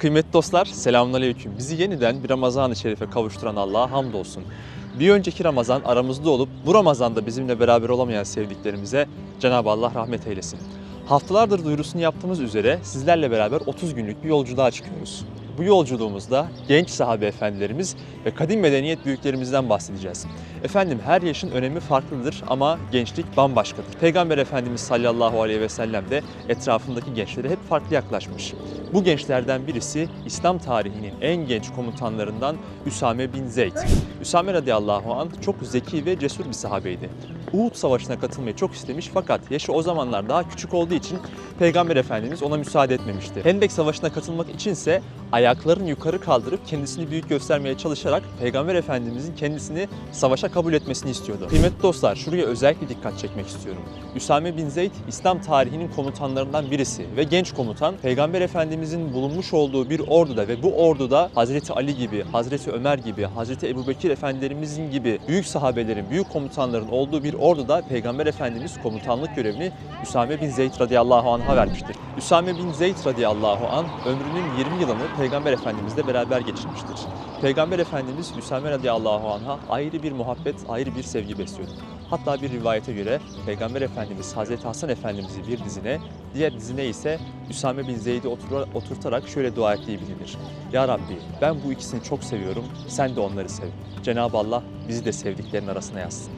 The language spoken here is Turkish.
Kıymetli dostlar, selamünaleyküm. Bizi yeniden bir Ramazan-ı Şerif'e kavuşturan Allah'a hamdolsun. Bir önceki Ramazan aramızda olup bu Ramazan'da bizimle beraber olamayan sevdiklerimize Cenab-ı Allah rahmet eylesin. Haftalardır duyurusunu yaptığımız üzere sizlerle beraber 30 günlük bir yolculuğa çıkıyoruz. Bu yolculuğumuzda genç sahabe efendilerimiz ve kadim medeniyet büyüklerimizden bahsedeceğiz. Efendim her yaşın önemi farklıdır ama gençlik bambaşkadır. Peygamber Efendimiz sallallahu aleyhi ve sellem de etrafındaki gençlere hep farklı yaklaşmış. Bu gençlerden birisi İslam tarihinin en genç komutanlarından Üsame bin Zeyd. Üsame radıyallahu anh çok zeki ve cesur bir sahabeydi. Uhud Savaşı'na katılmayı çok istemiş fakat yaşı o zamanlar daha küçük olduğu için Peygamber Efendimiz ona müsaade etmemişti. Hendek Savaşı'na katılmak içinse ayaklarını yukarı kaldırıp kendisini büyük göstermeye çalışarak Peygamber Efendimizin kendisini savaşa kabul etmesini istiyordu. Kıymetli dostlar şuraya özellikle dikkat çekmek istiyorum. Üsame bin Zeyd İslam tarihinin komutanlarından birisi ve genç komutan Peygamber Efendimizin bulunmuş olduğu bir orduda ve bu orduda Hazreti Ali gibi, Hazreti Ömer gibi, Hazreti Ebubekir Efendilerimizin gibi büyük sahabelerin, büyük komutanların olduğu bir orduda Peygamber Efendimiz komutanlık görevini Üsame bin Zeyd radıyallahu anh'a vermiştir. Üsame bin Zeyd radıyallahu anh ömrünün 20 yılını Peygamber Efendimizle beraber geçirmiştir. Peygamber Efendimiz Üsame radıyallahu anh'a ayrı bir muhabbet, ayrı bir sevgi besliyordu. Hatta bir rivayete göre Peygamber Efendimiz Hazreti Hasan Efendimiz'i bir dizine, diğer dizine ise Üsame bin Zeyd'i otur- oturtarak şöyle dua ettiği bilinir. Ya Rabbi ben bu ikisini çok seviyorum, sen de onları sev. Cenab-ı Allah bizi de sevdiklerin arasına yazsın.